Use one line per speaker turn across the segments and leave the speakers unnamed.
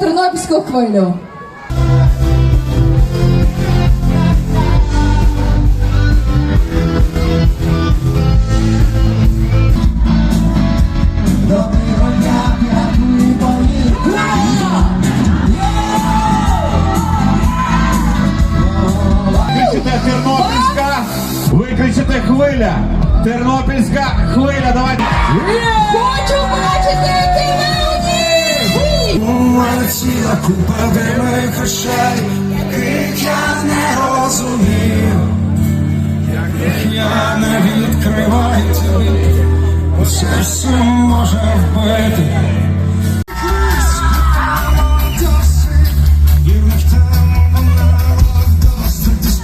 тернопільську хвилю.
Дня, п'ятої поїхали!
Кричите Тернопільська, ви хвиля. Тернопільська хвиля, давайте.
Мене ціла купа дивних грошей, яких я не розумію, яких я не відкриваю тобі, бо серце може вбити.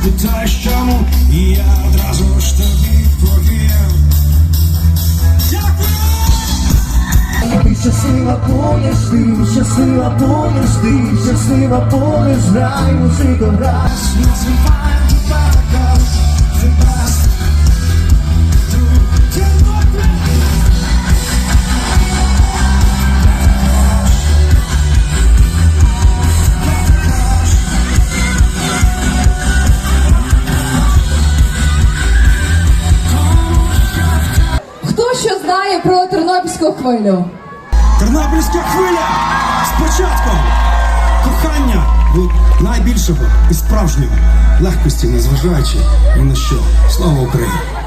Ти чому, і я одразу щаслива будеш, ти щаслива будеш, ти щаслива будеш, грай музику, грай.
Хто що знає про тернопільську хвилю?
Тернопільська хвиля з початком кохання найбільшого і справжнього легкості, незважаючи ні на що. Слава Україні!